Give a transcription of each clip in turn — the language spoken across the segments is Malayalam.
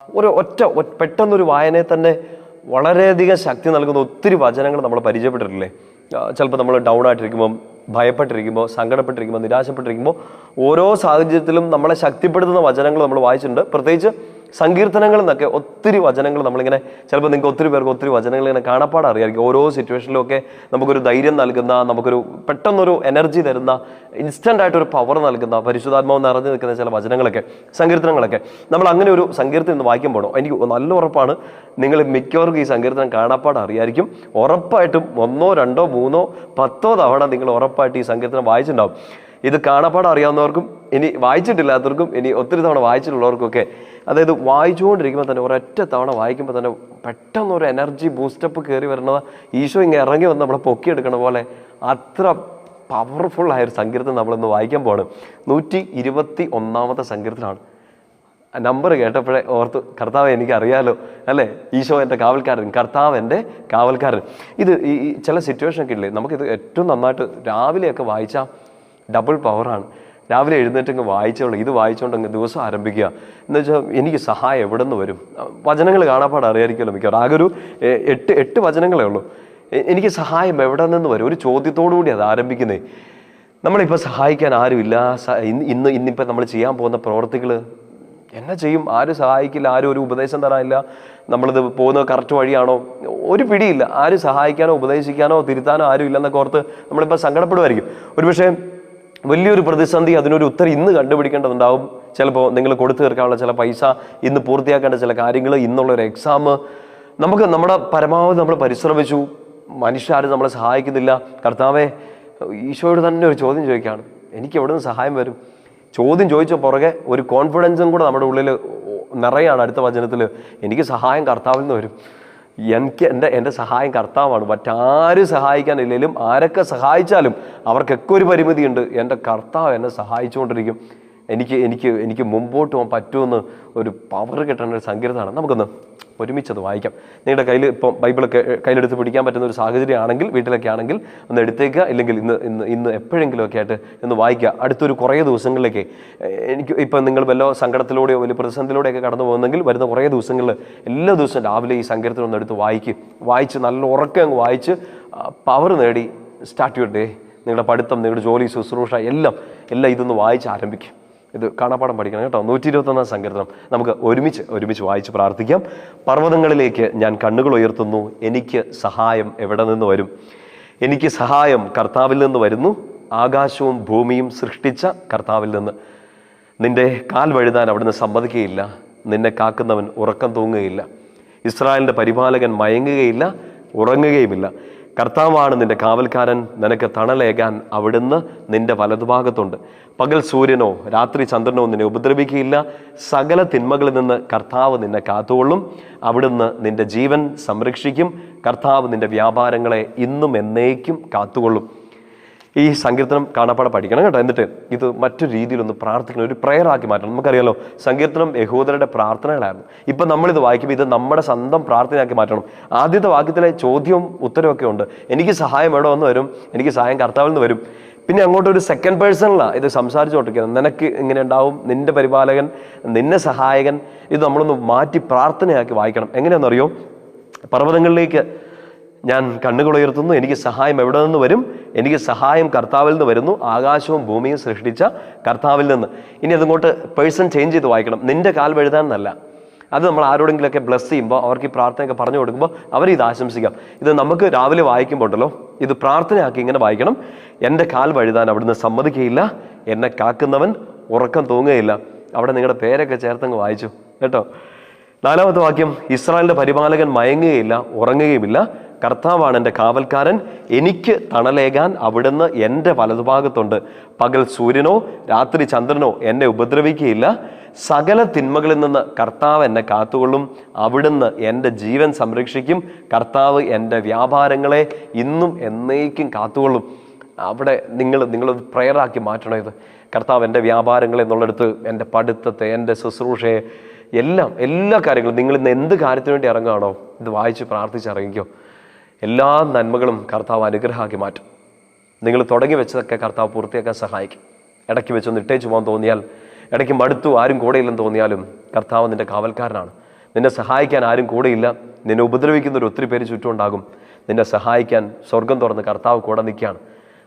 ഒരു ഒറ്റ പെട്ടെന്നൊരു വായനയെ തന്നെ വളരെയധികം ശക്തി നൽകുന്ന ഒത്തിരി വചനങ്ങൾ നമ്മൾ പരിചയപ്പെട്ടിട്ടില്ലേ? ചിലപ്പോൾ നമ്മൾ ഡൗൺ ആയിട്ടിരിക്കുമ്പോൾ ഭയപ്പെട്ടിരിക്കുമ്പോൾ സങ്കടപ്പെട്ടിരിക്കുമ്പോൾ നിരാശപ്പെട്ടിരിക്കുമ്പോൾ ഓരോ സാഹചര്യത്തിലും നമ്മളെ ശക്തിപ്പെടുത്തുന്ന വചനങ്ങൾ നമ്മൾ വായിച്ചിട്ടുണ്ട്. പ്രത്യേകിച്ച് സങ്കീർത്തനങ്ങളിൽ നിന്നൊക്കെ ഒത്തിരി വചനങ്ങൾ നമ്മളിങ്ങനെ ചിലപ്പോൾ നിങ്ങൾക്ക് ഒത്തിരി പേർക്ക് ഒത്തിരി വചനങ്ങൾ ഇങ്ങനെ കാണപ്പാട് അറിയാമായിരിക്കും ഓരോ സിറ്റുവേഷനിലും ഒക്കെ നമുക്കൊരു ധൈര്യം നൽകുന്ന നമുക്കൊരു പെട്ടെന്നൊരു എനർജി തരുന്ന ഇൻസ്റ്റന്റ് ആയിട്ടൊരു പവർ നൽകുന്ന പരിശുദ്ധാത്മാവ് നിറഞ്ഞു നിൽക്കുന്ന ചില വചനങ്ങളൊക്കെ സങ്കീർത്തനങ്ങളൊക്കെ. നമ്മൾ അങ്ങനെ ഒരു സങ്കീർത്തനം ഇന്ന് വായിക്കുമ്പോഴോ എനിക്ക് നല്ല ഉറപ്പാണ് നിങ്ങൾ മിക്കവർക്കും ഈ സങ്കീർത്തനം കാണാപ്പാട് അറിയായിരിക്കും. ഉറപ്പായിട്ടും ഒന്നോ രണ്ടോ മൂന്നോ പത്തോ തവണ നിങ്ങൾ ഉറപ്പായിട്ട് ഈ സങ്കീർത്തനം വായിച്ചിട്ടുണ്ടാവും. ഇത് കാണാപ്പാടം അറിയാവുന്നവർക്കും ഇനി വായിച്ചിട്ടില്ലാത്തവർക്കും ഇനി ഒത്തിരി തവണ വായിച്ചിട്ടുള്ളവർക്കൊക്കെ അതായത് വായിച്ചുകൊണ്ടിരിക്കുമ്പോൾ തന്നെ ഒരൊറ്റ തവണ വായിക്കുമ്പോൾ തന്നെ പെട്ടെന്ന് ഒരു എനർജി ബൂസ്റ്റപ്പ് കയറി വരുന്നത് ഈശോ ഇങ്ങനെ ഇറങ്ങി വന്ന് നമ്മളെ പൊക്കിയെടുക്കണ പോലെ അത്ര പവർഫുൾ ആയ ഒരു സങ്കീർത്തനം നമ്മളിന്ന് വായിക്കാൻ പോവാണ്. നൂറ്റി ഇരുപത്തി ഒന്നാമത്തെ സങ്കീർത്തനാണ് നമ്പർ കേട്ടപ്പോഴേ ഓർത്ത് കർത്താവ് എനിക്കറിയാലോ അല്ലേ? ഈശോ എന്റെ കാവൽക്കാരൻ കർത്താവ് എന്റെ കാവൽക്കാരൻ. ഇത് ഈ ചില സിറ്റുവേഷൻ ഒക്കെ ഇല്ലേ? നമുക്കിത് ഏറ്റവും നന്നായിട്ട് രാവിലെയൊക്കെ വായിച്ചാൽ ഡബിൾ പവറാണ് രാവിലെ എഴുന്നേറ്റങ്ങ് വായിച്ചോളൂ. ഇത് വായിച്ചുകൊണ്ട് അങ്ങ് ദിവസം ആരംഭിക്കുക. എന്ന് വെച്ചാൽ എനിക്ക് സഹായം എവിടെ നിന്ന് വരും? വചനങ്ങൾ കാണാപ്പാട് അറിയാതിരിക്കുമല്ലോ മിക്കവാറും. ആകെ ഒരു എട്ട് എട്ട് വചനങ്ങളേ ഉള്ളൂ. എനിക്ക് സഹായം എവിടെ നിന്ന് വരും? ഒരു ചോദ്യത്തോടു കൂടി അത് ആരംഭിക്കുന്നേ. നമ്മളിപ്പോൾ സഹായിക്കാൻ ആരുമില്ല ഇന്ന് ഇന്ന് ഇന്നിപ്പോൾ നമ്മൾ ചെയ്യാൻ പോകുന്ന പ്രവർത്തികൾ എന്നെ ചെയ്യും. ആരും സഹായിക്കില്ല. ആരും ഒരു ഉപദേശം തരാനില്ല. നമ്മളിത് പോകുന്നത് കറക്റ്റ് വഴിയാണോ? ഒരു പിടിയില്ല. ആരും സഹായിക്കാനോ ഉപദേശിക്കാനോ തിരുത്താനോ ആരും ഇല്ലെന്നൊക്കെ ഓർത്ത് നമ്മളിപ്പോൾ സങ്കടപ്പെടുമായിരിക്കും ഒരുപക്ഷെ വലിയൊരു പ്രതിസന്ധി അതിനൊരു ഉത്തരം ഇന്ന് കണ്ടുപിടിക്കേണ്ടതുണ്ടാവും. ചിലപ്പോൾ നിങ്ങൾ കൊടുത്തു തീർക്കാനുള്ള ചില പൈസ ഇന്ന് പൂർത്തിയാക്കേണ്ട ചില കാര്യങ്ങൾ ഇന്നുള്ളൊരു എക്സാം നമുക്ക് നമ്മുടെ പരമാവധി നമ്മൾ പരിശ്രമിച്ചു. മനുഷ്യരും നമ്മളെ സഹായിക്കുന്നില്ല. കർത്താവെ ഈശോയോട് തന്നെ ഒരു ചോദ്യം ചോദിക്കുകയാണ്. എനിക്ക് എവിടെ നിന്ന് സഹായം വരും? ചോദ്യം ചോദിച്ച പുറകെ ഒരു കോൺഫിഡൻസും കൂടെ നമ്മുടെ ഉള്ളിൽ നിറയാണ് അടുത്ത വചനത്തിൽ എനിക്ക് സഹായം കർത്താവിൽ നിന്ന് വരും. എനിക്ക് എന്റെ എന്റെ സഹായം കർത്താവാണ്. മറ്റാരും സഹായിക്കാനില്ലെങ്കിലും ആരൊക്കെ സഹായിച്ചാലും അവർക്കൊക്കെ ഒരു പരിമിതിയുണ്ട്. എന്റെ കർത്താവ് എന്നെ സഹായിച്ചുകൊണ്ടിരിക്കും. എനിക്ക് എനിക്ക് എനിക്ക് മുമ്പോട്ട് പോകാൻ പറ്റുമെന്ന് ഒരു പവർ കിട്ടേണ്ട ഒരു സങ്കീർത്തമാണ് നമുക്കൊന്ന് ഒരുമിച്ചത് വായിക്കാം. നിങ്ങളുടെ കയ്യിൽ ഇപ്പം ബൈബിളൊക്കെ കയ്യിലെടുത്ത് പിടിക്കാൻ പറ്റുന്ന ഒരു സാഹചര്യമാണെങ്കിൽ വീട്ടിലൊക്കെ ആണെങ്കിൽ ഒന്ന് എടുത്തേക്കുക. ഇല്ലെങ്കിൽ ഇന്ന് ഇന്ന് ഇന്ന് എപ്പോഴെങ്കിലുമൊക്കെ ആയിട്ട് ഒന്ന് വായിക്കുക. അടുത്തൊരു കുറേ ദിവസങ്ങളിലേക്ക് എനിക്ക് ഇപ്പം നിങ്ങൾ വല്ല സങ്കടത്തിലൂടെയോ വലിയ പ്രതിസന്ധിയിലൂടെയൊക്കെ കടന്നു പോകുന്നെങ്കിൽ വരുന്ന കുറേ ദിവസങ്ങളിൽ എല്ലാ ദിവസവും രാവിലെ ഈ സങ്കീർത്തനം ഒന്ന് എടുത്ത് വായിക്കും. വായിച്ച് നല്ല ഉറക്കം അങ്ങ് വായിച്ച് പവർ നേടി സ്റ്റാർട്ട് യുവർ ഡേ നിങ്ങളുടെ പഠിത്തം നിങ്ങളുടെ ജോലി ശുശ്രൂഷ എല്ലാം എല്ലാം ഇതൊന്ന് വായിച്ച് ആരംഭിക്കും. ഇത് കാണാപ്പാടം പഠിക്കണം കേട്ടോ. നൂറ്റി ഇരുപത്തൊന്നാം സങ്കീർത്തനം. നമുക്ക് ഒരുമിച്ച് ഒരുമിച്ച് വായിച്ച് പ്രാർത്ഥിക്കാം. പർവതങ്ങളിലേക്ക് ഞാൻ കണ്ണുകൾ ഉയർത്തുന്നു. എനിക്ക് സഹായം എവിടെ നിന്ന് വരും? എനിക്ക് സഹായം കർത്താവിൽ നിന്ന് വരുന്നു. ആകാശവും ഭൂമിയും സൃഷ്ടിച്ച കർത്താവിൽ നിന്ന്. നിന്റെ കാൽ വഴുതാൻ അവിടുന്ന് സമ്മതിക്കുകയില്ല. നിന്നെ കാക്കുന്നവൻ ഉറക്കം തൂങ്ങുകയില്ല. ഇസ്രായേലിന്റെ പരിപാലകൻ മയങ്ങുകയില്ല ഉറങ്ങുകയുമില്ല. കർത്താവാണ് നിന്റെ കാവൽക്കാരൻ നിനക്ക് തണലേകാൻ അവിടുന്ന് നിന്റെ വലതുഭാഗത്തുണ്ട്. പകൽ സൂര്യനോ രാത്രി ചന്ദ്രനോ നിന്നെ ഉപദ്രവിക്കുകയില്ല. സകല തിന്മകളിൽ നിന്ന് കർത്താവ് നിന്നെ കാത്തുകൊള്ളും. അവിടുന്ന് നിന്റെ ജീവൻ സംരക്ഷിക്കും. കർത്താവ് നിന്റെ വ്യാപാരങ്ങളെ ഇന്നും എന്നേക്കും കാത്തുകൊള്ളും. ഈ സങ്കീർത്തനം കാണാപ്പാടെ പഠിക്കണം കേട്ടോ. എന്നിട്ട് ഇത് മറ്റൊരു രീതിയിലൊന്ന് പ്രാർത്ഥിക്കണം. ഒരു ആക്കി മാറ്റണം. നമുക്കറിയാലോ സങ്കീർത്തനം യഹൂദരുടെ പ്രാർത്ഥനകളായിരുന്നു. ഇപ്പം നമ്മളിത് വായിക്കുമ്പോൾ ഇത് നമ്മുടെ സ്വന്തം പ്രാർത്ഥനയാക്കി മാറ്റണം. ആദ്യത്തെ വാക്യത്തിലെ ചോദ്യവും ഉത്തരവും ഉണ്ട്. എനിക്ക് സഹായം എവിടെ വന്ന് വരും? എനിക്ക് സഹായം കർത്താവിൽ നിന്ന് വരും. പിന്നെ അങ്ങോട്ട് ഒരു സെക്കൻഡ് പേഴ്സണിലാണ് ഇത് സംസാരിച്ചുകൊണ്ടിരിക്കുന്നത്. നിനക്ക് ഇങ്ങനെ ഉണ്ടാവും. നിന്റെ പരിപാലകൻ നിന്നെ സഹായകൻ. ഇത് നമ്മളൊന്ന് മാറ്റി പ്രാർത്ഥനയാക്കി വായിക്കണം. എങ്ങനെയാണെന്നറിയോ? പർവതങ്ങളിലേക്ക് ഞാൻ കണ്ണുകളുയർത്തുന്നു എനിക്ക് സഹായം എവിടെ നിന്ന് വരും? എനിക്ക് സഹായം കർത്താവിൽ നിന്ന് വരുന്നു. ആകാശവും ഭൂമിയും സൃഷ്ടിച്ച കർത്താവിൽ നിന്ന്. ഇനി അതിങ്ങോട്ട് പേഴ്സൺ ചേഞ്ച് ചെയ്ത് വായിക്കണം. നിന്റെ കാൽ വഴുതാൻ എന്നല്ല. അത് നമ്മൾ ആരോടെങ്കിലുമൊക്കെ ബ്ലസ് ചെയ്യുമ്പോൾ അവർക്ക് ഈ പ്രാർത്ഥനയൊക്കെ പറഞ്ഞു കൊടുക്കുമ്പോൾ അവർ ഇത് ആശംസിക്കാം. ഇത് നമുക്ക് രാവിലെ വായിക്കുമ്പോൾ ഉണ്ടല്ലോ ഇത് പ്രാർത്ഥനയാക്കി ഇങ്ങനെ വായിക്കണം. എന്റെ കാൽ വഴുതാൻ അവിടുന്ന് സമ്മതിക്കുകയില്ല എന്നെ കാക്കുന്നവൻ ഉറക്കം തൂങ്ങുകയില്ല. അവിടെ നിങ്ങളുടെ പേരൊക്കെ ചേർത്തങ്ങ് വായിച്ചു. കേട്ടോ? നാലാമത്തെ വാക്യം ഇസ്രായേലിന്റെ പരിപാലകൻ മയങ്ങുകയില്ല ഉറങ്ങുകയുമില്ല. കർത്താവാണ് എന്റെ കാവൽക്കാരൻ. എനിക്ക് തണലേകാൻ അവിടുന്ന് എന്റെ വലതുഭാഗത്തുണ്ട്. പകൽ സൂര്യനോ രാത്രി ചന്ദ്രനോ എന്നെ ഉപദ്രവിക്കുകയില്ല. സകല തിന്മകളിൽ നിന്ന് കർത്താവ് എന്നെ കാത്തുകൊള്ളും. അവിടുന്ന് എന്റെ ജീവൻ സംരക്ഷിക്കും. കർത്താവ് എന്റെ വ്യാപാരങ്ങളെ ഇന്നും എന്നേക്കും കാത്തുകൊള്ളും. അവിടെ നിങ്ങൾ നിങ്ങളത് പ്രയറാക്കി മാറ്റണം ഇത്? കർത്താവ് എന്റെ വ്യാപാരങ്ങളെ എന്നുള്ളിടത്ത് എന്റെ പഠിത്തത്തെ എന്റെ ശുശ്രൂഷയെ എല്ലാം എല്ലാ കാര്യങ്ങളും നിങ്ങൾ ഇന്ന് എന്ത് കാര്യത്തിന് വേണ്ടി ഇറങ്ങുകയാണോ? ഇത് വായിച്ച് പ്രാർത്ഥിച്ച് ഇറങ്ങിക്കോ. എല്ലാ നന്മകളും കർത്താവ് അനുഗ്രഹമാക്കി മാറ്റും. നിങ്ങൾ തുടങ്ങി വെച്ചതൊക്കെ കർത്താവ് പൂർത്തിയാക്കാൻ സഹായിക്കും. ഇടയ്ക്ക് വെച്ചൊന്ന് ഇട്ടേച്ച് പോകാൻ തോന്നിയാൽ ഇടയ്ക്ക് മടുത്തു ആരും കൂടെയില്ലെന്ന് തോന്നിയാലും കർത്താവ് നിന്റെ കാവൽക്കാരനാണ്. നിന്നെ സഹായിക്കാൻ ആരും കൂടെയില്ല നിന്നെ ഉപദ്രവിക്കുന്നവർ ഒത്തിരി പേര് ചുറ്റുമുണ്ടാകും നിന്നെ സഹായിക്കാൻ സ്വർഗം തുറന്ന് കർത്താവ് കൂടെ നിൽക്കുകയാണ്.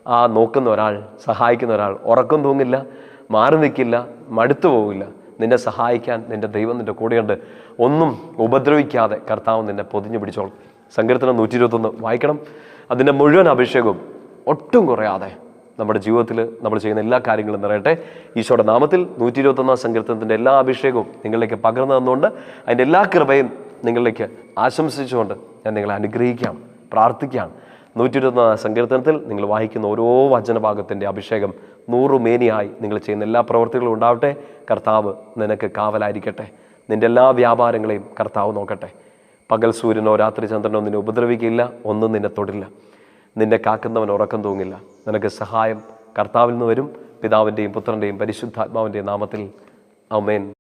ആ നോക്കുന്ന ഒരാൾ സഹായിക്കുന്ന ഒരാൾ ഉറക്കം തൂങ്ങില്ല മാറി നിൽക്കില്ല മടുത്തു പോകില്ല നിന്നെ സഹായിക്കാൻ നിന്റെ ദൈവം നിന്റെ കൂടെയുണ്ട്. ഒന്നും ഉപദ്രവിക്കാതെ കർത്താവ് നിന്നെ പൊതിഞ്ഞു പിടിച്ചോളും. സങ്കീർത്തനം നൂറ്റി ഇരുപത്തൊന്ന് വായിക്കണം. അതിന്റെ മുഴുവൻ അഭിഷേകവും ഒട്ടും കുറയാതെ നമ്മുടെ ജീവിതത്തിൽ നമ്മൾ ചെയ്യുന്ന എല്ലാ കാര്യങ്ങളും നിറയട്ടെ. ഈശോയുടെ നാമത്തിൽ നൂറ്റി ഇരുപത്തൊന്നാം സങ്കീർത്തനത്തിന്റെ എല്ലാ അഭിഷേകവും നിങ്ങളിലേക്ക് പകർന്നു തന്നുകൊണ്ട് അതിന്റെ എല്ലാ കൃപയും നിങ്ങളിലേക്ക് ആശംസിച്ചുകൊണ്ട് ഞാൻ നിങ്ങളെ അനുഗ്രഹിക്കാം പ്രാർത്ഥിക്കാം നൂറ്റി ഇരുപത്തൊന്നാം സങ്കീർത്തനത്തിൽ നിങ്ങൾ വായിക്കുന്ന ഓരോ വചനഭാഗത്തിന്റെ അഭിഷേകം നൂറു മേനിയായി നിങ്ങൾ ചെയ്യുന്ന എല്ലാ പ്രവർത്തികളും ഉണ്ടാവട്ടെ. കർത്താവ് നിനക്ക് കാവലായിരിക്കട്ടെ. നിന്റെ എല്ലാ വ്യാപാരങ്ങളെയും കർത്താവ് നോക്കട്ടെ. പകൽ സൂര്യനോ രാത്രി ചന്ദ്രനോ നിന്നെ ഉപദ്രവിക്കില്ല ഒന്നും നിന്നെ തൊടില്ല. നിന്നെ കാക്കുന്നവൻ ഉറക്കം തൂങ്ങില്ല. നിനക്ക് സഹായം കർത്താവിൽ നിന്ന് വരും. പിതാവിന്റെയും പുത്രന്റെയും പരിശുദ്ധാത്മാവിന്റെയും നാമത്തിൽ. അമേൻ